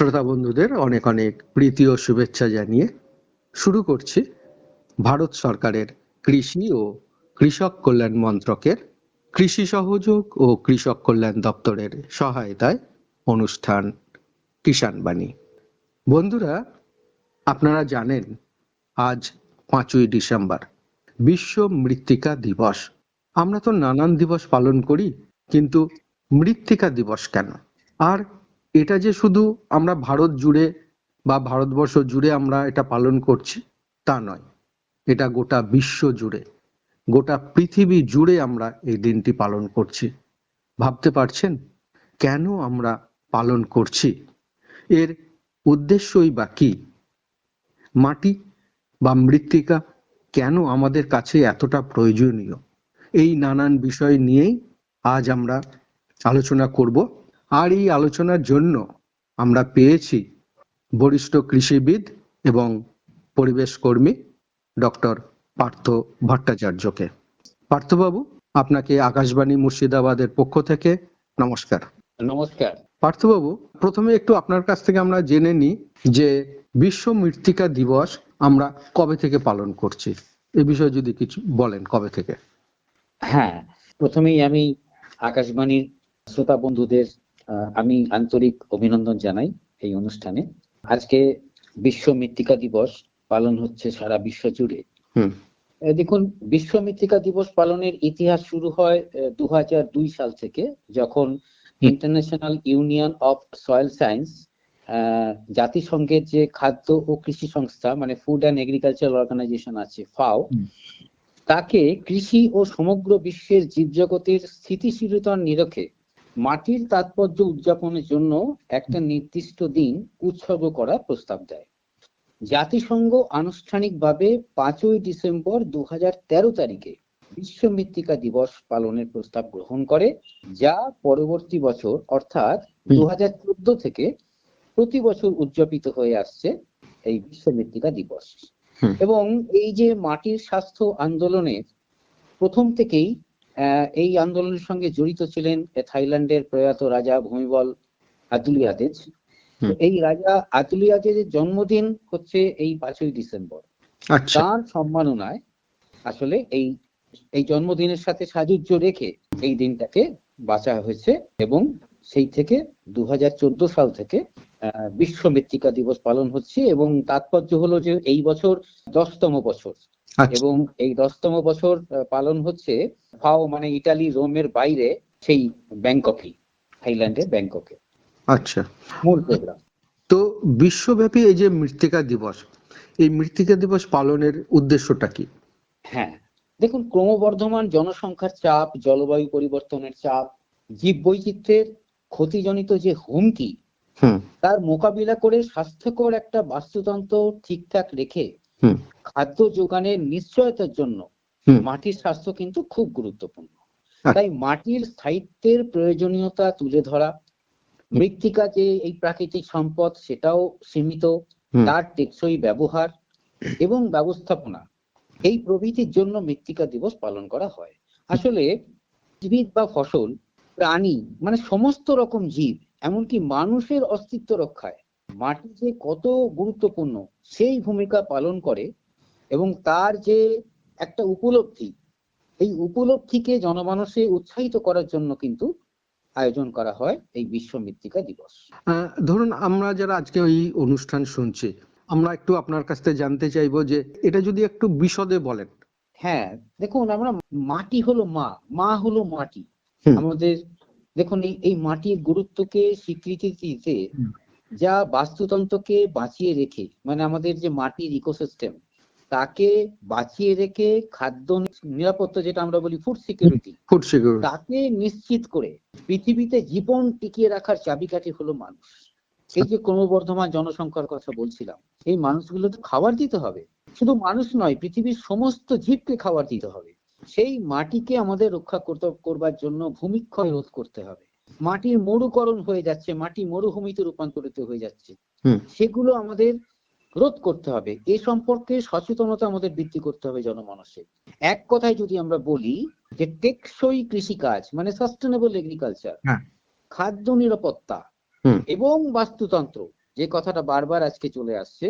শ্রোতা বন্ধুদের অনেক অনেক প্রীতি ও শুভেচ্ছা জানিয়ে শুরু করছি ভারত সরকারের কৃষি ও কৃষক কল্যাণ মন্ত্রকের কৃষি সহযোগ ও কৃষক কল্যাণ দপ্তরের সহায়তায় অনুষ্ঠান কিষাণ বাণী। বন্ধুরা, আপনারা জানেন, আজ পাঁচই ডিসেম্বর, বিশ্ব মৃত্তিকা দিবস। আমরা তো নানান দিবস পালন করি, কিন্তু মৃত্তিকা দিবস কেন? আর এটা যে শুধু আমরা ভারত জুড়ে বা ভারতবর্ষ জুড়ে আমরা এটা পালন করছি, তা নয়। এটা গোটা বিশ্ব জুড়ে, গোটা পৃথিবী জুড়ে আমরা এই দিনটি পালন করছি। ভাবতে পারছেন কেন আমরা পালন করছি? এর উদ্দেশ্যই বা কি? মাটি বা মৃত্তিকা কেন আমাদের কাছে এতটা প্রয়োজনীয়? এই নানান বিষয় নিয়েই আজ আমরা আলোচনা করব। আর এই আলোচনার জন্য আমরা পেয়েছি বরিষ্ঠ কৃষিবিদ এবং পরিবেশ কর্মী ডক্টর পার্থ ভট্টাচার্যকে। পার্থবাবু আপনাকে আকাশবাণী মুর্শিদাবাদের পক্ষ থেকে নমস্কার। নমস্কার। পার্থবাবু প্রথমে একটু আপনার কাছ থেকে আমরা জেনে নিই যে বিশ্ব মৃত্তিকা দিবস আমরা কবে থেকে পালন করছি? এ বিষয়ে যদি কিছু বলেন কবে থেকে? হ্যাঁ প্রথমেই আমি আকাশবাণীর শ্রোতা বন্ধুদের আমি আন্তরিক অভিনন্দন জানাই এই অনুষ্ঠানে। আজকে বিশ্ব মৃত্তিকা দিবস পালন হচ্ছে সারা বিশ্ব জুড়ে। দেখুন বিশ্ব মৃত্তিকা দিবস পালনের ইতিহাস শুরু হয় দু দুই সাল থেকে যখন international union of soil science জাতিসংঘের যে খাদ্য ও কৃষি সংস্থা মানে ফুড অ্যান্ড এগ্রিকালচার অর্গানাইজেশন আছে ফাও তাকে কৃষি ও সমগ্র বিশ্বের জীবজগতের স্থিতিশীলতার নিরখে মাটির তাৎপর্য উদযাপনের জন্য একটা নির্দিষ্ট দিন উৎসর্গ করার প্রস্তাব দেয়। জাতিসংঘ আনুষ্ঠানিকভাবে পাঁচই ডিসেম্বর দু তারিখে বিশ্ব মৃত্তিকা দিবস পালনের প্রস্তাব গ্রহণ করে যা পরবর্তী বছর অর্থাৎ। দু থেকে প্রতি বছর উদযাপিত হয়ে আসছে এই বিশ্ব মৃত্তিকা দিবস এবং এই যে মাটির স্বাস্থ্য আন্দোলনের প্রথম থেকেই এই আন্দোলনের সঙ্গে জড়িত ছিলেন থাইল্যান্ডের প্রয়াত রাজা ভূমিবল আতুলিয়াদেজ। এই রাজা আতুলিয়াদেজের জন্মদিন হচ্ছে এই পাঁচই ডিসেম্বর। আচ্ছা। তার সম্মাননায় আসলে এই এই জন্মদিনের সাথে সাযুজ্য রেখে এই দিনটাকে বাঁচা হয়েছে এবং সেই থেকে দু হাজার চোদ্দ সাল থেকে আহ, বিশ্ব মৃত্তিকা দিবস পালন হচ্ছে এবং তাৎপর্য হলো যে এই বছর দশতম বছর। এবং এই দশতম বছর পালন হচ্ছে ফাও মানে ইটালি রোমের বাইরে সেই ব্যাংককে থাইল্যান্ডের ব্যাংককে। আচ্ছা। মূল প্রোগ্রাম। তো বিশ্বব্যাপী এই যে মৃত্তিকা দিবস এই মৃত্তিকা দিবস পালনের উদ্দেশ্যটা কি? হ্যাঁ। দেখুন ক্রমবর্ধমান জনসংখ্যার চাপ জলবায়ু পরিবর্তনের চাপ জীববৈচিত্র্যের ক্ষতিজনিত যে হুমকি হুম। তার মোকাবিলা করে স্বাস্থ্যকর একটা বাস্তুতন্ত্র ঠিকঠাক রেখে খাদ্য যোগানের নিশ্চয়তার জন্য মাটির স্বাস্থ্য কিন্তু খুব গুরুত্বপূর্ণ। আচ্ছা। তাই মাটির স্থায়িত্বের প্রয়োজনীয়তা তুলে ধরা মৃত্তিকা যে এই প্রাকৃতিক সম্পদ সেটাও সীমিত তার টেকসই ব্যবহার এবং ব্যবস্থাপনা এই প্রভৃতির জন্য মৃত্তিকা দিবস পালন করা হয়। আসলে উদ্ভিদ বা ফসল প্রাণী মানে সমস্ত রকম জীব এমনকি মানুষের অস্তিত্ব রক্ষায় মাটি যে কত গুরুত্বপূর্ণ সেই ভূমিকা পালন করে এবং তার যে একটা উপলব্ধি এই উপলব্ধিকে জনমানসে উৎসাহিত করার জন্য কিন্তু আয়োজন করা হয় এই বিশ্ব মৃত্তিকা দিবস। ধরুন আমরা যারা আজকে এই অনুষ্ঠান শুনছি আমরা একটু আপনার কাছ থেকে জানতে চাইব যে এটা যদি একটু বিশদে বলেন। হ্যাঁ দেখুন আমরা মাটি হলো মা মা হলো মাটি। আমাদের দেখুন এই মাটির গুরুত্বকে স্বীকৃতি দিতে। যা বাস্তুতন্ত্রকে বাঁচিয়ে রেখে মানে আমাদের যে মাটির ইকোসিস্টেম তাকে বাঁচিয়ে রেখে খাদ্য নিরাপত্তা যেটা আমরা বলি ফুড সিকিউরিটি ফুড সিকিউরিটি তাকে নিশ্চিত করে পৃথিবীতে জীবন টিকিয়ে রাখার চাবিকাঠি হলো মানুষ। এই যে ক্রমবর্ধমান জনসংখ্যার কথা বলছিলাম এই মানুষগুলো তো খাবার দিতে হবে। শুধু মানুষ নয় পৃথিবীর সমস্ত জীবকে খাবার দিতে হবে। সেই মাটিকে আমাদের রক্ষা করতে করবার জন্য ভূমিক্ষয় রোধ করতে হবে। মাটির মরুকরণ হয়ে যাচ্ছে মাটি মরুভূমিতে রূপান্তরিত হয়ে যাচ্ছে। সেগুলো আমাদের রোধ করতে হবে। এ সম্পর্কে সচেতনতা আমাদের বৃদ্ধি করতে হবে জনমানসে। এক কথায় যদি আমরা বলি যে টেকসই কৃষিকাজ মানে সাস্টেনেবল এগ্রিকালচার হ্যাঁ। খাদ্য নিরাপত্তা এবং বাস্তুতন্ত্র যে কথাটা বারবার আজকে চলে আসছে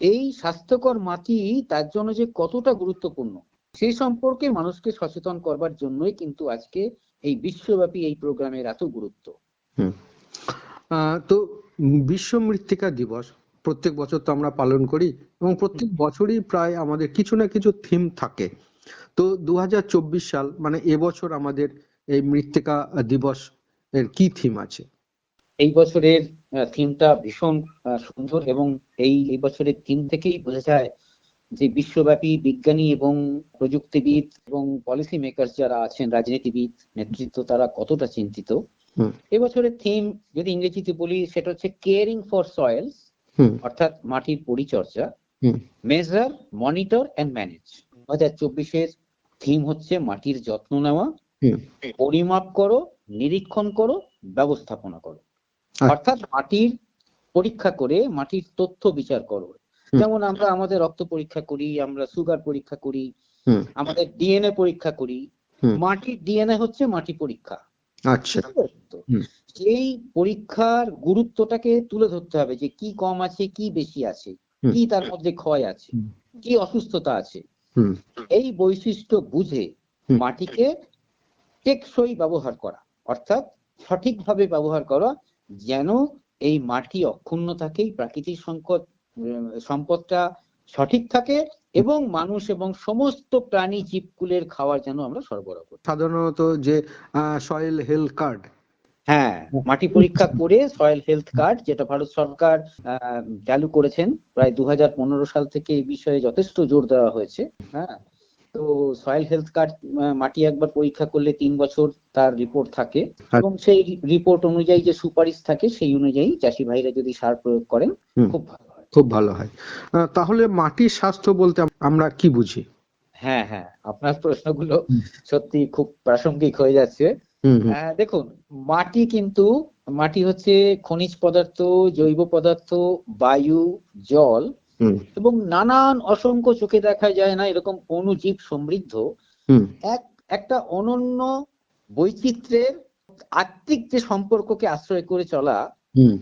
এই স্বাস্থ্যকর মাটি তার জন্য যে কতটা গুরুত্বপূর্ণ সেই সম্পর্কে মানুষকে সচেতন করবার জন্যই কিন্তু আজকে এই বিশ্বব্যাপী এই প্রোগ্রামের এত গুরুত্ব। তো বিশ্ব মৃত্তিকা দিবস প্রত্যেক বছর তো আমরা পালন করি এবং প্রত্যেক বছরই প্রায় আমাদের কিছু না কিছু থিম থাকে। তো দু হাজার চব্বিশ সাল মানে এবছর আমাদের এই মৃত্তিকা দিবস এর কি থিম আছে? এই বছরের থিমটা ভীষণ সুন্দর এবং এই এই বছরের থিম থেকেই বোঝা যায় যে বিশ্বব্যাপী বিজ্ঞানী এবং প্রযুক্তিবিদ এবং পলিসি মেকার যারা আছেন রাজনীতিবিদ নেতৃত্ব তারা কতটা চিন্তিত? এবছরের থিম যদি ইংরেজিতে বলি সেটা হচ্ছে কেয়ারিং ফর সয়েলস হুম। অর্থাৎ মাটির পরিচর্যা মেজার মনিটর অ্যান্ড ম্যানেজ দু হাজার চব্বিশের থিম হচ্ছে মাটির যত্ন নেওয়া পরিমাপ করো নিরীক্ষণ করো ব্যবস্থাপনা করো। আচ্ছা। অর্থাৎ মাটির পরীক্ষা করে মাটির তথ্য বিচার করো। যেমন আমরা আমাদের রক্ত পরীক্ষা করি আমরা সুগার পরীক্ষা করি আমাদের ডিএনএ পরীক্ষা করি। মাটির ডিএনএ হচ্ছে মাটি পরীক্ষা। আচ্ছা। সেই পরীক্ষার গুরুত্বটাকে তুলে ধরতে হবে যে কি কম আছে কি বেশি আছে কি তার মধ্যে ক্ষয় আছে কি অসুস্থতা আছে এই বৈশিষ্ট্য বুঝে মাটিকে টেকসই ব্যবহার করা অর্থাৎ সঠিকভাবে ব্যবহার করা যেন এই মাটি অক্ষুণ্ণ থাকে প্রাকৃতিক সংকট সম্পদটা সঠিক থাকে এবং মানুষ এবং সমস্ত প্রাণী জীবকুলের খাবার যেন আমরা সরবরাহ করি। সাধারণত যে সয়েল হেলথ কার্ড হ্যাঁ মাটি পরীক্ষা করে সয়েল হেলথ কার্ড যেটা ভারত সরকার চালু করেছেন প্রায় দু হাজার পনেরো সাল থেকে এই বিষয়ে যথেষ্ট জোর দেওয়া হয়েছে হ্যাঁ। তো সয়েল হেলথ কার্ড মাটি একবার পরীক্ষা করলে তিন বছর তার রিপোর্ট থাকে এবং সেই রিপোর্ট অনুযায়ী যে সুপারিশ থাকে সেই অনুযায়ী চাষি ভাইরা যদি সার প্রয়োগ করেন খুব ভালো। খুব ভালো হয়। তাহলে মাটির স্বাস্থ্য বলতে আমরা কি বুঝি? হ্যাঁ হ্যাঁ আপনার প্রশ্নগুলো সত্যি খুব প্রাসঙ্গিক হয়ে যাচ্ছে। দেখুন মাটি কিন্তু মাটি হচ্ছে খনিজ পদার্থ জৈব পদার্থ বায়ু জল এবং নানান অসংখ্য চোখে দেখা যায় না এরকম অণুজীব সমৃদ্ধ। এক একটা অনন্য বৈচিত্র্যের আত্মিক যে সম্পর্ককে আশ্রয় করে চলা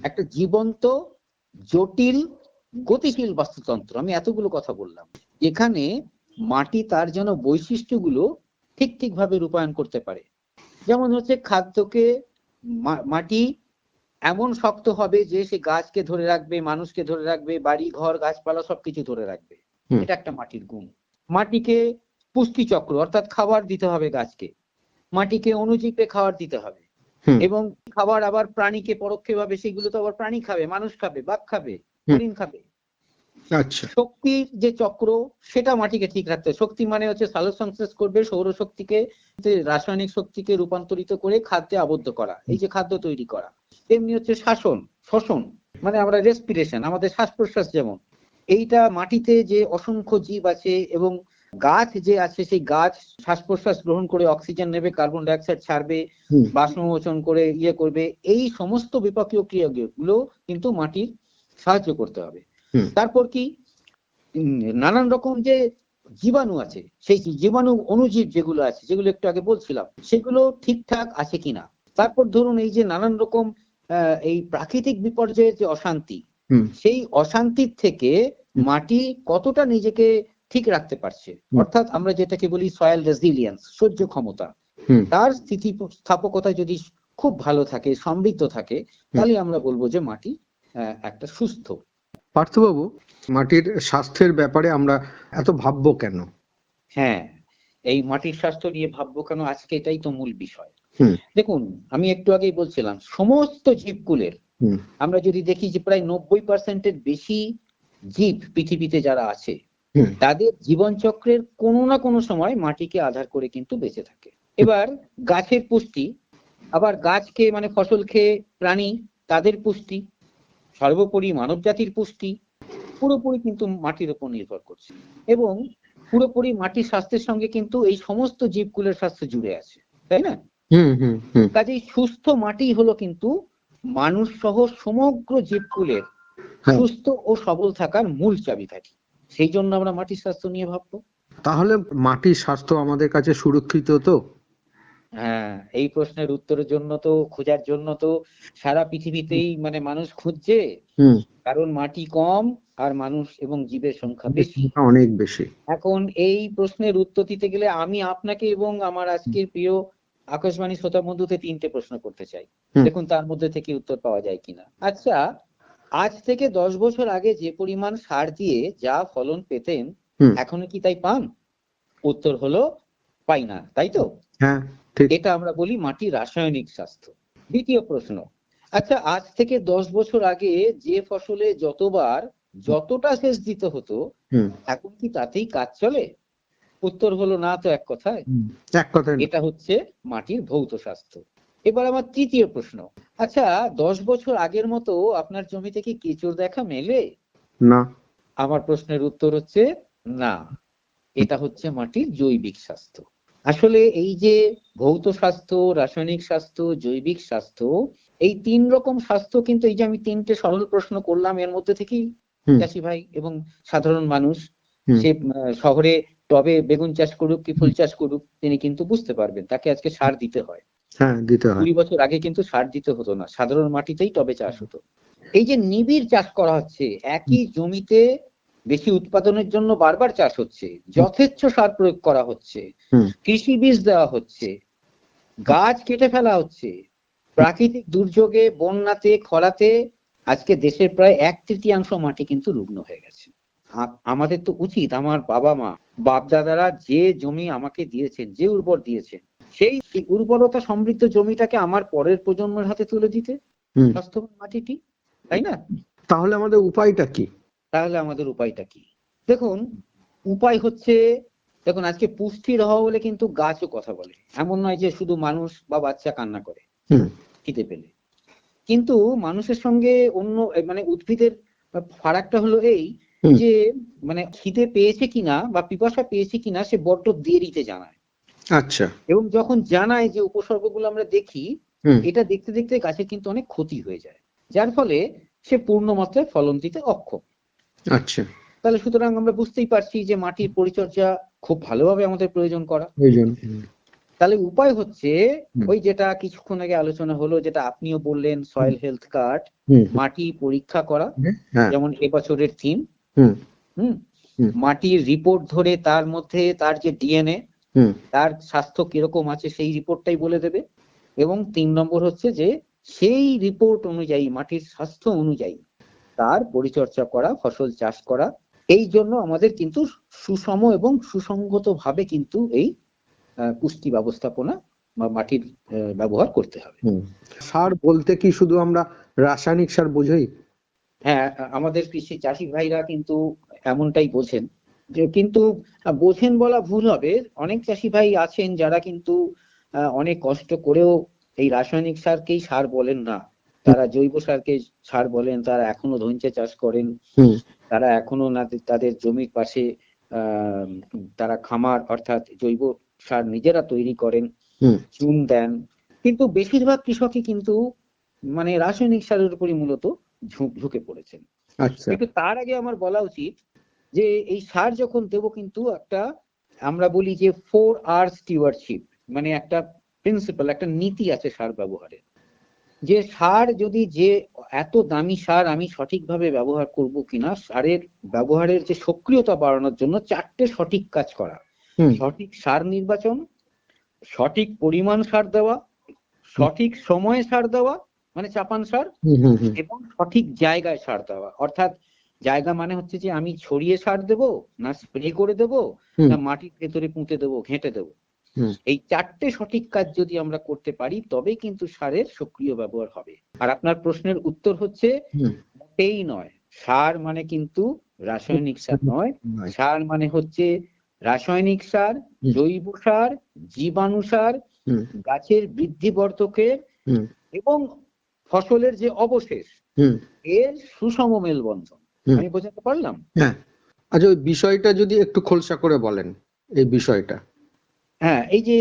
একটা জীবন্ত জটিল গতিশীল বাস্তুতন্ত্র আমি এতগুলো কথা বললাম। এখানে মাটি তার যেন বৈশিষ্ট্যগুলো ঠিক ঠিকভাবে রূপায়ণ করতে পারে। যেমন হচ্ছে খাদ্যকে মাটি এমন শক্ত হবে যে সে গাছকে ধরে রাখবে মানুষকে ধরে রাখবে বাড়ি ঘর গাছপালা সবকিছু ধরে রাখবে। এটা একটা মাটির গুণ। মাটিকে পুষ্টি চক্র অর্থাৎ খাবার দিতে হবে গাছকে। মাটিকে অনুজীবে খাবার দিতে হবে। এবং খাবার আবার প্রাণীকে পরোক্ষভাবে সেগুলো তো আবার প্রাণী খাবে মানুষ খাবে বাঘ খাবে হরিণ খাবে। আচ্ছা শক্তির যে চক্র সেটা মাটিকে ঠিক রাখতে হবে। শক্তি মানে হচ্ছে সালোক সংশ্লেষ করবে সৌর শক্তিকে যে রাসায়নিক শক্তিকে রূপান্তরিত করে খাদ্যে আবদ্ধ করা এই যে খাদ্য তৈরি করা তেমনি হচ্ছে শাসন শ্বসন মানে আমরা রেসপিরেশন আমাদের শ্বাস প্রশ্বাস যেমন এইটা মাটিতে যে অসংখ্য জীব আছে এবং গাছ যে আছে সেই গাছ শ্বাস প্রশ্বাস গ্রহণ করে অক্সিজেন নেবে কার্বন ডাইঅক্সাইড ছাড়বে বাষ্পমোচন করে ইয়ে করবে এই সমস্ত বিপাকীয় ক্রিয়াগুলো কিন্তু মাটির সাহায্য করতে হবে। তারপর কি? নানান রকম যে জীবাণু আছে সেই জীবাণু অনুজীব যেগুলো আছে যেগুলো একটু আগে বলছিলাম সেগুলো ঠিকঠাক আছে কিনা? তারপর ধরুন এই যে নানান রকম এই প্রাকৃতিক বিপর্যয়ের যে অশান্তি সেই অশান্তির থেকে মাটি কতটা নিজেকে ঠিক রাখতে পারছে? অর্থাৎ আমরা যেটাকে বলি সয়েল রেজিলিয়েন্স সহ্য ক্ষমতা। তার স্থিতি স্থিতিস্থাপকতা যদি খুব ভালো থাকে সমৃদ্ধ থাকে তাহলে আমরা বলব যে মাটি আহ, একটা সুস্থ। পার্থবাবু মাটির স্বাস্থ্যের ব্যাপারে আমরা এত ভাববো কেন? হ্যাঁ এই মাটির স্বাস্থ্য নিয়ে ভাববো কেন? আজকে এটাই তো মূল বিষয়। দেখুন আমি একটু আগেই বলছিলাম সমস্ত জীবকুলের আমরা যদি দেখি যে প্রায় নব্বই পার্সেন্টের বেশি জীব পৃথিবীতে যারা আছে। তাদের জীবনচক্রের কোনো না কোনো সময় মাটিকে আধার করে কিন্তু বেঁচে থাকে। এবার গাছের পুষ্টি আবার গাছ খেয়ে মানে ফসল খেয়ে প্রাণী তাদের পুষ্টি সর্বোপরি মানব জাতির পুষ্টি পুরোপুরি কিন্তু মাটির উপর নির্ভর করছে। এবং পুরোপুরি মাটির স্বাস্থ্যের সঙ্গে কিন্তু এই সমস্ত জীবকুলের স্বাস্থ্য জুড়ে আছে তাই না? কাজেই সুস্থ মাটি হলো কিন্তু মানুষ সহ সমগ্র জীবকুলের হ্যাঁ। সুস্থ ও সবল থাকার মূল চাবিকাঠি সেই জন্য আমরা মাটির স্বাস্থ্য নিয়ে ভাববো। তাহলে মাটির স্বাস্থ্য আমাদের কাছে সুরক্ষিত তো? হ্যাঁ এই প্রশ্নের উত্তরের জন্য তো খোঁজার জন্য তো সারা পৃথিবীতেই মানে মানুষ খুঁজছে। কারণ মাটি কম আর মানুষ এবং জীবের সংখ্যা বেশি। অনেক বেশি। এখন এই প্রশ্নের উত্তর দিতে গেলে আমি আপনাকে এবং আমার আজকের প্রিয় আকাশবাণী শ্রোতা বন্ধুতে তিনটে প্রশ্ন করতে চাই। দেখুন তার মধ্যে থেকে উত্তর পাওয়া যায় কিনা। আচ্ছা আজ থেকে দশ বছর আগে যে পরিমাণ সার দিয়ে যা ফলন পেতেন। এখনও কি তাই পান? উত্তর হলো পাই না তাই তো? হ্যাঁ। এটা আমরা বলি মাটির রাসায়নিক স্বাস্থ্য। দ্বিতীয় প্রশ্ন আচ্ছা আজ থেকে দশ বছর আগে যে ফসলে যতবার যতটা সেচ দিতে হতো এখন কি তাতেই কাজ চলে? উত্তর হলো না তো এক কথায়। এক কথায় এটা হচ্ছে মাটির ভৌত স্বাস্থ্য। এবার আমার তৃতীয় প্রশ্ন আচ্ছা দশ বছর আগের মতো আপনার জমিতে কি কেঁচোর দেখা মেলে? না। আমার প্রশ্নের উত্তর হচ্ছে না। এটা হচ্ছে মাটির জৈবিক স্বাস্থ্য। আসলে এই যে ভৌত স্বাস্থ্য রাসায়নিক স্বাস্থ্য জৈবিক স্বাস্থ্য এই তিন রকম স্বাস্থ্য কিন্তু এই যে আমি তিনটে সরল প্রশ্ন করলাম এর মধ্যে থেকেই। চাষি ভাই এবং সাধারণ মানুষ সে শহরে টবে বেগুন চাষ করুক কি ফুল চাষ করুক তিনি কিন্তু বুঝতে পারবেন তাকে আজকে সার দিতে হয়। হ্যাঁ দিতে হয়। কুড়ি বছর আগে কিন্তু সার দিতে হতো না সাধারণ মাটিতেই টবে চাষ হতো। এই যে নিবিড় চাষ করা হচ্ছে একই জমিতে বেশি উৎপাদনের জন্য বারবার চাষ হচ্ছে যথেচ্ছ সার প্রয়োগ করা হচ্ছে কৃষি বীজ দেওয়া হচ্ছে গাছ কেটে ফেলা হচ্ছে প্রাকৃতিক দুর্যোগে বন্যাতে খরাতে আজকে দেশের প্রায় এক তৃতীয়াংশ মাটি কিন্তু রুগ্ন হয়ে গেছে। আমাদের তো উচিত আমার বাবা মা বাপ দাদারা যে জমি আমাকে দিয়েছেন যে উর্বর দিয়েছেন সেই উর্বরতা সমৃদ্ধ জমিটাকে আমার পরের প্রজন্মের হাতে তুলে দিতে। স্বাস্থ্যবান মাটিটি তাই না? তাহলে আমাদের উপায়টা কি? তাহলে আমাদের উপায়টা কি? দেখুন উপায় হচ্ছে দেখুন আজকে পুষ্টির অভাব বলে কিন্তু গাছও কথা বলে। এমন নয় যে শুধু মানুষ বা বাচ্চা কান্না করে খিদে পেলে। কিন্তু মানুষের সঙ্গে অন্য মানে উদ্ভিদের ফারাকটা হলো এই যে মানে খিদে পেয়েছে কিনা বা পিপাসা পেয়েছে কিনা সে বড্ড দেরিতে জানায়। আচ্ছা। এবং যখন জানায় যে উপসর্গগুলো আমরা দেখি এটা দেখতে দেখতে গাছের কিন্তু অনেক ক্ষতি হয়ে যায়। যার ফলে সে পূর্ণ মাত্রায় ফলন দিতে অক্ষম। আচ্ছা। তাহলে সুতরাং আমরা বুঝতেই পারছি যে মাটির পরিচর্যা খুব ভালোভাবে আমাদের প্রয়োজন করা। প্রয়োজন তাহলে উপায় হচ্ছে ওই যেটা কিছুক্ষণ আগে আলোচনা হলো যেটা আপনিও বললেন সয়েল হেলথ কার্ড মাটি পরীক্ষা করা হ্যাঁ। যেমন এবছরের থিম হুম। মাটির রিপোর্ট ধরে তার মধ্যে তার যে ডিএনএ তার স্বাস্থ্য কীরকম আছে সেই রিপোর্টটাই বলে দেবে। এবং তিন নম্বর হচ্ছে যে সেই রিপোর্ট অনুযায়ী মাটির স্বাস্থ্য অনুযায়ী তার পরিচর্যা করা ফসল চাষ করা এই জন্য আমাদের কিন্তু সুষম এবং সুসংগত ভাবে কিন্তু এই পুষ্টি ব্যবস্থাপনা বা মাটির ব্যবহার করতে হবে। সার বলতে কি শুধু আমরা রাসায়নিক সার বোঝাই? হ্যাঁ আমাদের কৃষি চাষি ভাইরা কিন্তু এমনটাই বোঝেন যে কিন্তু বোঝেন বলা ভুল হবে। অনেক চাষি ভাই আছেন যারা কিন্তু অনেক কষ্ট করেও এই রাসায়নিক সারকেই সার বলেন না। তারা জৈব সারকে সার বলেন তারা এখনও ধঞ্চে চাষ করেন। তারা এখনও না তাদের জমির পাশে আহ তারা খামার অর্থাৎ জৈব সার নিজেরা তৈরি করেন চুন দেন। কিন্তু বেশিরভাগ কৃষকই কিন্তু মানে রাসায়নিক সারের উপরই মূলত ঝুঁক- ঝুঁকে পড়েছেন। আচ্ছা। কিন্তু তার আগে আমার বলা উচিত যে এই সার যখন দেব কিন্তু একটা আমরা বলি যে ফোর আর স্টিওয়ারশিপ মানে একটা প্রিন্সিপাল একটা নীতি আছে সার ব্যবহারের। যে সার যদি যে এত দামি সার আমি সঠিকভাবে ব্যবহার করব কিনা সারের ব্যবহারের যে সক্রিয়তা বাড়ানোর জন্য চারটে সঠিক কাজ করা। সঠিক সার নির্বাচন সঠিক পরিমাণ সার দেওয়া সঠিক সময়ে সার দেওয়া মানে চাপান সার এবং সঠিক জায়গায় সার দেওয়া। অর্থাৎ জায়গা মানে হচ্ছে যে আমি ছড়িয়ে সার দেব না স্প্রে করে দেব না মাটির ভেতরে পুঁতে দেবো ঘেঁটে দেবো। এই চারটে সঠিক কাজ যদি আমরা করতে পারি তবেই কিন্তু সারের সক্রিয় ব্যবহার হবে। আর আপনার প্রশ্নের উত্তর হচ্ছে মোটেই নয়। সার মানে কিন্তু রাসায়নিক সার নয়। সার মানে হচ্ছে রাসায়নিক সার জৈব সার জীবাণু সার গাছের বৃদ্ধিবর্ধকের হুম। এবং ফসলের যে অবশেষ এর সুষম মেলবন্ধন। আমি বোঝাতে পারলাম? হ্যাঁ। আচ্ছা ওই বিষয়টা যদি একটু খোলসা করে বলেন এই বিষয়টা। হ্যাঁ এই যে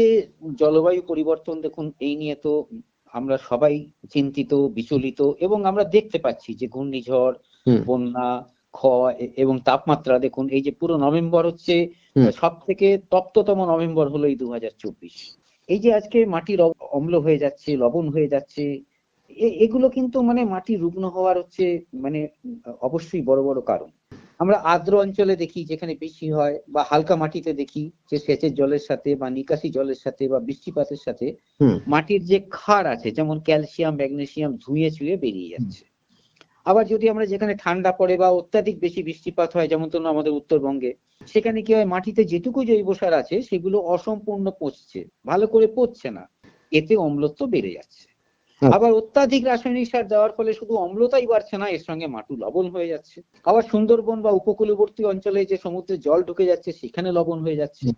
জলবায়ু পরিবর্তন দেখুন এই নিয়ে তো আমরা সবাই চিন্তিত বিচলিত এবং আমরা দেখতে পাচ্ছি যে ঘূর্ণিঝড় বন্যা ক্ষয় এবং তাপমাত্রা দেখুন এই যে পুরো নভেম্বর হচ্ছে। সব থেকে তপ্ততম নভেম্বর হলো এই দু হাজার চব্বিশ এই যে আজকে মাটির অম্ল হয়ে যাচ্ছে লবণ হয়ে যাচ্ছে এগুলো কিন্তু মানে মাটি রুগ্ন হওয়ার হচ্ছে মানে অবশ্যই বড় বড় কারণ। আমরা আর্দ্র অঞ্চলে দেখি যেখানে বেশি হয় বা হালকা মাটিতে দেখি যে সেচের জলের সাথে বা নিকাশি জলের সাথে বা বৃষ্টিপাতের সাথে মাটির যে ক্ষার আছে যেমন ক্যালসিয়াম ম্যাগনেসিয়াম ধুয়ে ছুঁয়ে বেরিয়ে যাচ্ছে। আবার যদি আমরা যেখানে ঠান্ডা পড়ে বা অত্যাধিক বেশি বৃষ্টিপাত হয় যেমন ধরুন আমাদের উত্তরবঙ্গে সেখানে কি হয় মাটিতে যেটুকু জৈব সার আছে সেগুলো অসম্পূর্ণ পচছে। ভালো করে পচছে না। এতে অম্লত্ব বেড়ে যাচ্ছে। আবার অত্যাধিক রাসায়নিক সার দেওয়ার ফলে শুধু অম্লতাই বাড়ছে না এর সঙ্গে মাটু লবণ হয়ে যাচ্ছে। আবার সুন্দরবন বা উপকূলবর্তী অঞ্চলে যে সমুদ্রে জল ঢুকে যাচ্ছে সেখানে লবণ হয়ে যাচ্ছে।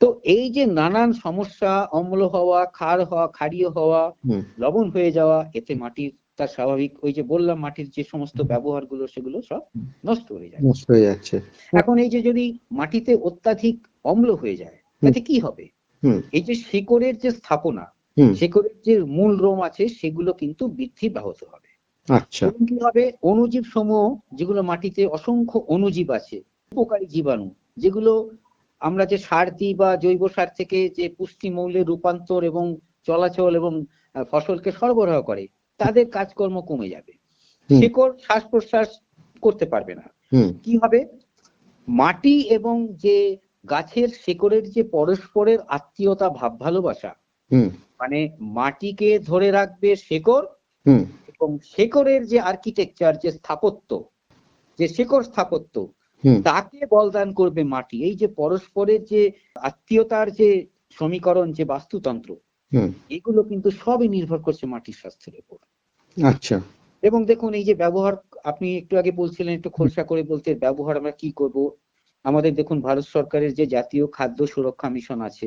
তো এই যে নানান সমস্যা অম্ল হওয়া ক্ষার হওয়া ক্ষারীয় হওয়া লবণ হয়ে যাওয়া এতে মাটির তার স্বাভাবিক ওই যে বললাম মাটির যে সমস্ত ব্যবহারগুলো সেগুলো সব নষ্ট হয়ে যায় নষ্ট হয়ে যাচ্ছে। এখন এই যে যদি মাটিতে অত্যাধিক অম্ল হয়ে যায় তাতে কি হবে? এই যে শিকড়ের যে স্থাপনা শিকড়ের যে মূল রোম আছে সেগুলো কিন্তু বৃদ্ধি ব্যাহত হবে। আচ্ছা। কি হবে? অণুজীব সমূহ যেগুলো মাটিতে অসংখ্য অণুজীব আছে উপকারী জীবাণু যেগুলো আমরা যে সার দিই বা জৈব সার থেকে যে পুষ্টি মৌলের রূপান্তর এবং চলাচল এবং ফসলকে সরবরাহ করে তাদের কাজকর্ম কমে যাবে। শিকড় শ্বাস প্রশ্বাস করতে পারবে না। কি হবে? মাটি এবং যে গাছের শিকড়ের যে পরস্পরের আত্মীয়তা ভাব ভালোবাসা হুম। মানে মাটিকে ধরে রাখবে শিকড় এবং শেকড়ের যে আর্কিটেকচার যে স্থাপত্য যে শেকড় স্থাপত্য তাকে বলদান করবে মাটি। এই যে পরস্পরের যে আত্মীয়তার যে সমীকরণ যে বাস্তুতন্ত্র এগুলো কিন্তু সবই নির্ভর করছে মাটির স্বাস্থ্যের উপর। আচ্ছা। এবং দেখুন এই যে ব্যবহার আপনি একটু আগে বলছিলেন একটু খোলসা করে বলতে ব্যবহার আমরা কি করব? আমাদের দেখুন ভারত সরকারের যে জাতীয় খাদ্য সুরক্ষা মিশন আছে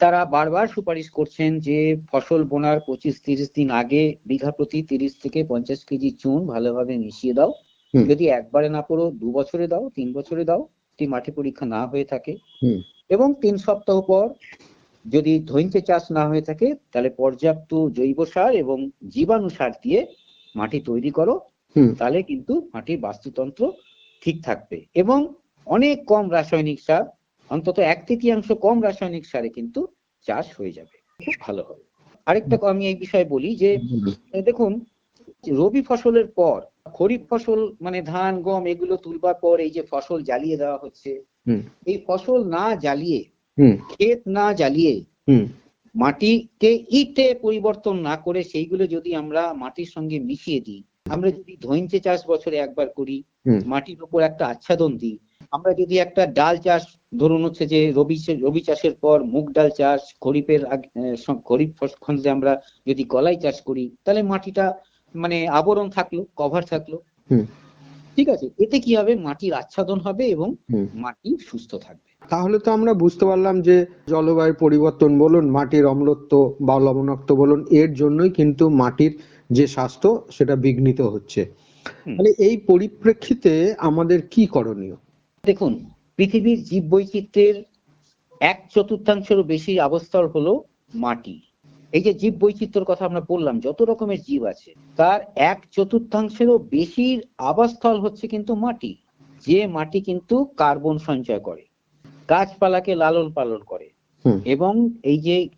তারা বারবার সুপারিশ করছেন যে ফসল বোনার পঁচিশ তিরিশ দিন আগে বিঘা প্রতি তিরিশ থেকে পঞ্চাশ কেজি চুন ভালোভাবে মিশিয়ে দাও। যদি একবারে না পড়ো দু বছরে দাও তিন বছরে দাও যদি মাটি পরীক্ষা না হয়ে থাকে। এবং তিন সপ্তাহ পর যদি ধৈর্য চাষ না হয়ে থাকে তাহলে পর্যাপ্ত জৈব সার এবং জীবাণু সার দিয়ে মাটি তৈরি করো। তাহলে কিন্তু মাটির বাস্তুতন্ত্র ঠিক থাকবে। এবং অনেক কম রাসায়নিক সার অন্তত এক তৃতীয়াংশ কম রাসায়নিক সারে কিন্তু চাষ হয়ে যাবে। খুব ভালো হবে। আরেকটা ক- আমি এই বিষয়ে বলি যে দেখুন রবি ফসলের পর খরিফ ফসল মানে ধান গম এগুলো তুলবার পর এই যে ফসল জ্বালিয়ে দেওয়া হচ্ছে এই ফসল না জ্বালিয়ে ক্ষেত না জ্বালিয়ে মাটিকে ইটে পরিবর্তন না করে সেইগুলো যদি আমরা মাটির সঙ্গে মিশিয়ে দিই আমরা যদি ধৈঞ্চে চাষ বছরে একবার করি মাটির উপর একটা আচ্ছাদন দিই আমরা যদি একটা ডাল চাষ ধরুন হচ্ছে যে রবি রবি চাষের পর মুগ ডাল চাষ খরিফের খরিফ খণ্ডে আমরা যদি কলাই চাষ করি তাহলে মাটিটা মানে আবরণ থাকল কভার থাকল। ঠিক আছে এতে কি হবে? মাটির আচ্ছাদন হবে এবং মাটি সুস্থ থাকবে। তাহলে তো আমরা বুঝতে পারলাম যে জলবায়ু পরিবর্তন বলুন মাটির অম্লত্ব বা লবণাক্ত বলুন এর জন্যই কিন্তু মাটির যে স্বাস্থ্য সেটা বিঘ্নিত হচ্ছে। হুম। মানে এই পরিপ্রেক্ষিতে আমাদের কি করণীয়? দেখুন পৃথিবীর জীব জীববৈচিত্র্যের এক চতুর্থাংশেরও বেশি আবস্থল হলো মাটি। এই যে জীব বৈচিত্র্যের কথা আমরা বললাম যত রকমের জীব আছে তার এক চতুর্থাংশেরও বেশির আবাসস্থল হচ্ছে কিন্তু মাটি। যে মাটি কিন্তু কার্বন সঞ্চয় করে গাছপালাকে লালন পালন করে। এবং এই যে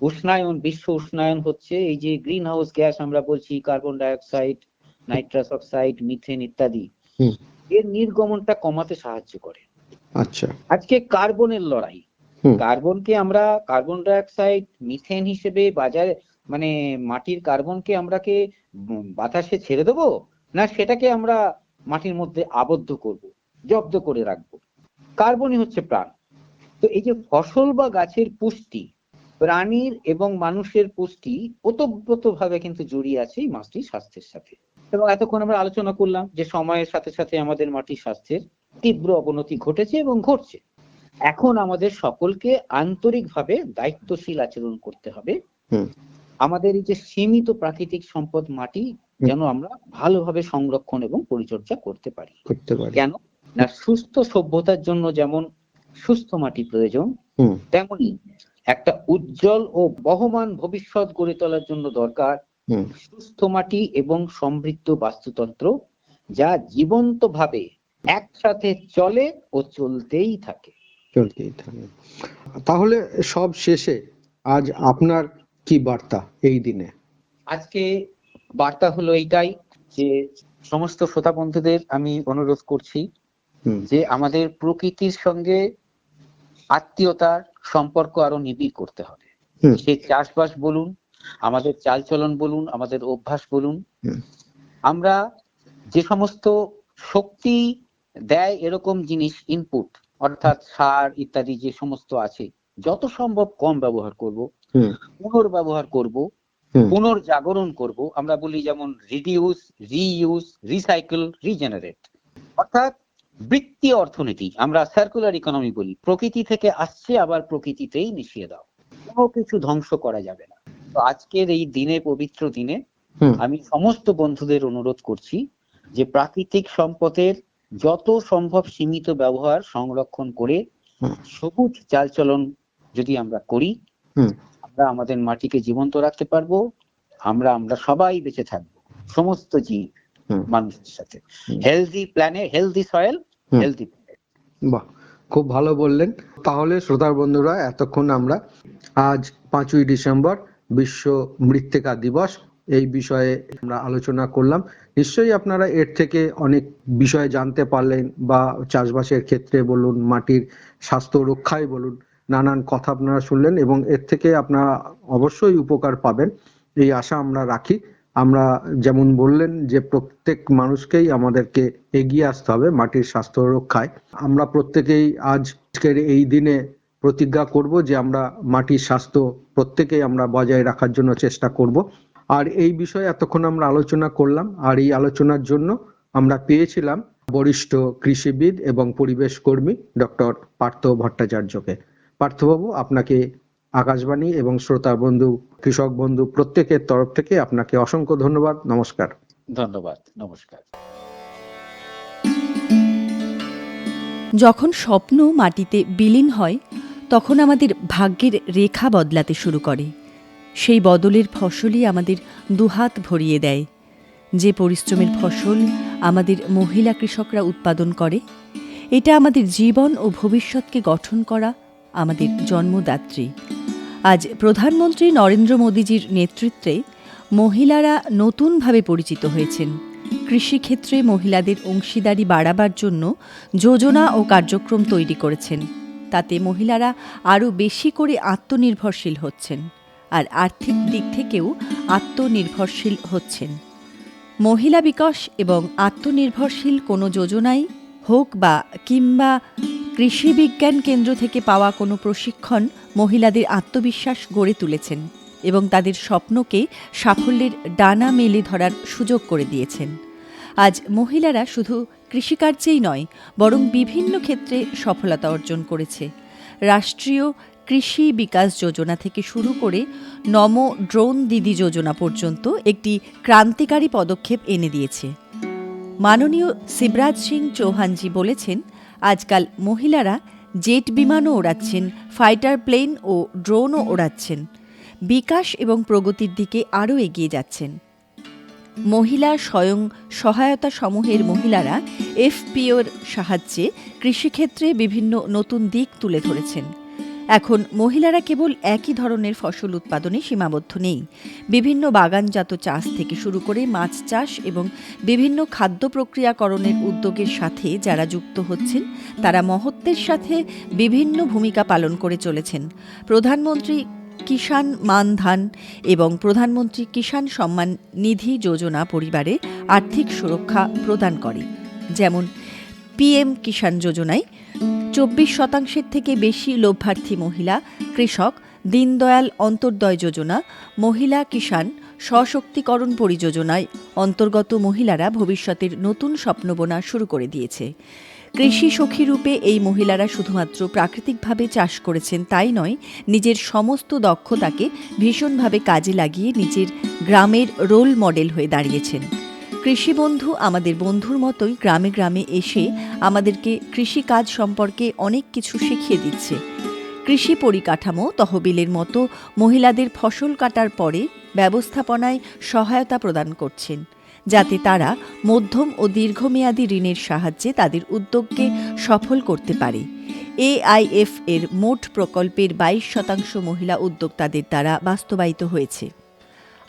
উষ্ণায়ন বিশ্ব উষ্ণায়ন হচ্ছে এই যে গ্রিন হাউস গ্যাস আমরা বলছি carbon dioxide nitrous oxide methane ইত্যাদি। এর নির্গমনটা কমাতে সাহায্য করে। আচ্ছা। আজকে কার্বনের লড়াই। কার্বনকে আমরা কার্বন ডাইঅক্সাইড মিথেন হিসেবে বাজারে মানে মাটির কার্বনকে আমরা কে বাতাসে ছেড়ে দেবো? না সেটাকে আমরা মাটির মধ্যে আবদ্ধ করব জব্দ করে রাখব। কার্বনই হচ্ছে প্রাণ। তো এই যে ফসল বা গাছের পুষ্টি প্রাণীর এবং মানুষের পুষ্টি ওতপ্রোত ভাবে কিন্তু জড়িয়ে আছে এই মাছটির স্বাস্থ্যের সাথে। এবং এতক্ষণ আমরা আলোচনা করলাম যে সময়ের সাথে সাথে আমাদের মাটির স্বাস্থ্যের তীব্র অবনতি ঘটেছে এবং ঘটছে। এখন আমাদের সকলকে আন্তরিকভাবে দায়িত্বশীল আচরণ করতে হবে। আমাদের এই যে সীমিত প্রাকৃতিক সম্পদ মাটি যেন আমরা ভালোভাবে সংরক্ষণ এবং পরিচর্যা করতে পারি। কেন? না সুস্থ সভ্যতার জন্য যেমন সুস্থ মাটি প্রয়োজন তেমনি একটা উজ্জ্বল ও বহমান ভবিষ্যৎ গড়ে তোলার জন্য দরকার সুস্থ মাটি এবং সমৃদ্ধ বাস্তুতন্ত্র যা জীবন্তভাবে একসাথে চলে ও চলতেই থাকে। চলতেই থাকে। তাহলে সব শেষে আজ আপনার কি বার্তা এই দিনে? আজকে বার্তা হলো এইটাই যে সমস্ত শ্রোতা বন্ধুদের আমি অনুরোধ করছি যে আমাদের প্রকৃতির সঙ্গে আত্মীয়তার সম্পর্ক আরও নিবিড় করতে হবে। হুম। সে চাষবাস বলুন আমাদের চালচলন বলুন আমাদের অভ্যাস বলুন। আমরা যে সমস্ত শক্তি দেয় এরকম জিনিস ইনপুট অর্থাৎ সার ইত্যাদি যে সমস্ত আছে যত সম্ভব কম ব্যবহার করব পুনর্ব্যবহার করব পুনর্জাগরণ করব। আমরা বলি যেমন রিডিউস রিইউজ রিসাইকেল রিজেনারেট অর্থাৎ বৃত্তীয় অর্থনীতি আমরা সার্কুলার ইকোনমি বলি। প্রকৃতি থেকে আসছে আবার প্রকৃতিতেই মিশিয়ে দাও। কোনো কিছু ধ্বংস করা যাবে না। তো আজকের এই দিনে পবিত্র দিনে আমি সমস্ত বন্ধুদের অনুরোধ করছি যে প্রাকৃতিক সম্পদের যত সম্ভব সীমিত ব্যবহার সংরক্ষণ করে। সবুজ চালচলন যদি আমরা করি আমরা আমাদের মাটিকে জীবন্ত রাখতে পারব আমরা আমরা সবাই বেঁচে থাকব সমস্ত জীব মানুষের সাথে। হেলদি প্ল্যানে হেলদি সয়েল। হেলদি বাহ খুব ভালো বললেন। তাহলে শ্রোতার বন্ধুরা এতক্ষণ আমরা আজ পাঁচই ডিসেম্বর বিশ্ব মৃত্তিকা দিবস, এই বিষয়ে আমরা আলোচনা করলাম। নিশ্চয়ই আপনারা এর থেকে অনেক বিষয় জানতে পারলেন বা চাষবাসের ক্ষেত্রে বলুন, মাটির স্বাস্থ্য রক্ষায় বলুন, নানান কথা আপনারা শুনলেন এবং এর থেকে আপনারা অবশ্যই উপকার পাবেন। এই আশা আমরা রাখি। আমরা যেমন বললেন যে প্রত্যেক মানুষকেই আমাদেরকে এগিয়ে আসতে হবে মাটির স্বাস্থ্য রক্ষায়। আমরা প্রত্যেকেই আজকের এই দিনে প্রতিজ্ঞা করব যে আমরা মাটির স্বাস্থ্য প্রত্যেকেই আমরা বজায় রাখার জন্য চেষ্টা করব। আর এই বিষয়ে এতক্ষণ আমরা আলোচনা করলাম। আর এই আলোচনার জন্য আমরা পেয়েছিলাম বরিষ্ঠ কৃষিবিদ এবং পরিবেশ কর্মী ডক্টর পার্থ ভট্টাচার্যকে। পার্থবাবু আপনাকে আকাশবাণী এবং শ্রোতা বন্ধু কৃষক বন্ধু প্রত্যেকের তরফ থেকে আপনাকে অসংখ্য ধন্যবাদ। নমস্কার। ধন্যবাদ। নমস্কার। যখন স্বপ্ন মাটিতে বিলীন হয় তখন আমাদের ভাগ্যের রেখা বদলাতে শুরু করে। সেই বদলের ফসলই আমাদের দুহাত ভরিয়ে দেয়। যে পরিশ্রমের ফসল আমাদের মহিলা কৃষকরা উৎপাদন করে, এটা আমাদের জীবন ও ভবিষ্যৎকে গঠন করা আমাদের জন্মদাত্রী। আজ প্রধানমন্ত্রী নরেন্দ্র মোদীজির নেতৃত্বে মহিলারা নতুনভাবে পরিচিত হয়েছেন। কৃষিক্ষেত্রে মহিলাদের অংশীদারি বাড়াবার জন্য যোজনা ও কার্যক্রম তৈরি করেছেন। তাতে মহিলারা আরও বেশি করে আত্মনির্ভরশীল হচ্ছেন আর আর্থিক দিক থেকেও আত্মনির্ভরশীল হচ্ছেন। মহিলা বিকাশ এবং আত্মনির্ভরশীল কোনো যোজনাই হোক বা কিংবা কৃষি বিজ্ঞান কেন্দ্র থেকে পাওয়া কোনো প্রশিক্ষণ মহিলাদের আত্মবিশ্বাস গড়ে তুলেছেন এবং তাদের স্বপ্নকে সাফল্যের ডানা মেলে ধরার সুযোগ করে দিয়েছেন। আজ মহিলারা শুধু কৃষিকার্যেই নয়, বরং বিভিন্ন ক্ষেত্রে সফলতা অর্জন করেছে। রাষ্ট্রীয় কৃষি বিকাশ যোজনা থেকে শুরু করে নমো ড্রোন দিদি যোজনা পর্যন্ত একটি ক্রান্তিকারী পদক্ষেপ এনে দিয়েছে। মাননীয় শিবরাজ সিং চৌহানজি বলেছেন, আজকাল মহিলারা জেট বিমানও ওড়াচ্ছেন, ফাইটার প্লেন ও ড্রোনও ওড়াচ্ছেন। বিকাশ এবং প্রগতির দিকে আরও এগিয়ে যাচ্ছেন। মহিলা স্বয়ং সহায়তা সমূহের মহিলারা এফপিওর সাহায্যে কৃষিক্ষেত্রে বিভিন্ন নতুন দিক তুলে ধরেছেন। এখন মহিলারা কেবল একই ধরনের ফসল উৎপাদনে সীমাবদ্ধ নেই। বিভিন্ন বাগানজাত চাষ থেকে শুরু করে মাছ চাষ এবং বিভিন্ন খাদ্য প্রক্রিয়াকরণের উদ্যোগের সাথে যারা যুক্ত হচ্ছেন তারা মহত্বের সাথে বিভিন্ন ভূমিকা পালন করে চলেছেন। প্রধানমন্ত্রী কিষাণ মানধান এবং প্রধানমন্ত্রী কিষাণ সম্মান নিধি যোজনা পরিবারে আর্থিক সুরক্ষা প্রদান করে। যেমন পিএম কিষাণ যোজনায় চব্বিশ শতাংশের থেকে বেশি লভ্যার্থী মহিলা, কৃষক, দীনদয়াল অন্তর্দয় যোজনা, মহিলা কিষাণ সশক্তিকরণ পরিযোজনায় অন্তর্গত মহিলারা ভবিষ্যতের নতুন স্বপ্নবোনা শুরু করে দিয়েছে। কৃষি সখী রূপে এই মহিলারা শুধুমাত্র প্রাকৃতিকভাবে চাষ করেছেন তাই নয়, নিজের সমস্ত দক্ষতাকে ভীষণভাবে কাজে লাগিয়ে নিজের গ্রামের রোল মডেল হয়ে দাঁড়িয়েছেন। কৃষি বন্ধু আমাদের বন্ধুর মতোই গ্রামে গ্রামে এসে আমাদেরকে কৃষিকাজ সম্পর্কে অনেক কিছু শিখিয়ে দিচ্ছে। কৃষি পরিকাঠামো তহবিলের মতো মহিলাদের ফসল কাটার পরে ব্যবস্থাপনায় সহায়তা প্রদান করছেন। যাতে তারা মধ্যম ও দীর্ঘমেয়াদী ঋণের সাহায্যে তাদের উদ্যোগকে সফল করতে পারে। এআইএফ এর মোট প্রকল্পের বাইশ শতাংশ মহিলা উদ্যোক্তাদের দ্বারা বাস্তবায়িত হয়েছে।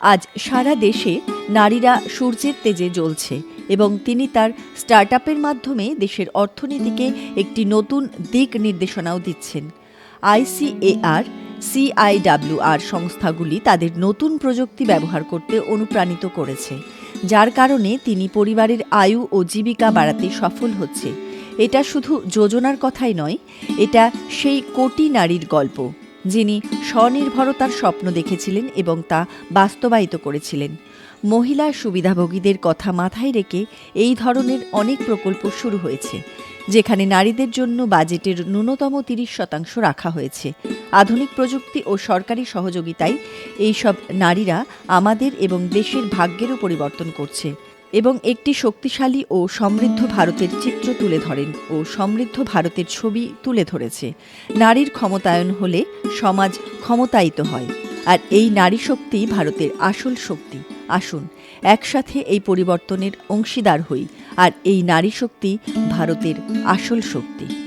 আজ সারা দেশে নারীরা সূর্যের তেজে জ্বলছে এবং তিনি তার স্টার্টআপের মাধ্যমে দেশের অর্থনীতিকে একটি নতুন দিক নির্দেশনাও দিচ্ছেন। আইসিএআর, সিআইডাব্লিউআর সংস্থাগুলি তাদের নতুন প্রযুক্তি ব্যবহার করতে অনুপ্রাণিত করেছে। যার কারণে তিনি পরিবারের আয়ু ও জীবিকা বাড়াতে সফল হচ্ছে। এটা শুধু যোজনার কথাই নয়, এটা সেই কোটি নারীর গল্প, যিনি স্বনির্ভরতার স্বপ্ন দেখেছিলেন এবং তা বাস্তবায়িত করেছিলেন। মহিলা সুবিধাভোগীদের কথা মাথায় রেখে এই ধরনের অনেক প্রকল্প শুরু হয়েছে। যেখানে নারীদের জন্য বাজেটের ন্যূনতম তিরিশ শতাংশ রাখা হয়েছে। আধুনিক প্রযুক্তি ও সরকারি সহযোগিতায় এইসব নারীরা আমাদের এবং দেশের ভাগ্যেরও পরিবর্তন করছে এবং একটি শক্তিশালী ও সমৃদ্ধ ভারতের চিত্র তুলে ধরেন ও সমৃদ্ধ ভারতের ছবি তুলে ধরেছে। নারীর ক্ষমতায়ন হলে সমাজ ক্ষমতায়িত হয়। আর এই নারী শক্তি ভারতের আসল শক্তি। আসুন একসাথে এই পরিবর্তনের অংশীদার হই আর এই নারী শক্তি ভারতের আসল শক্তি।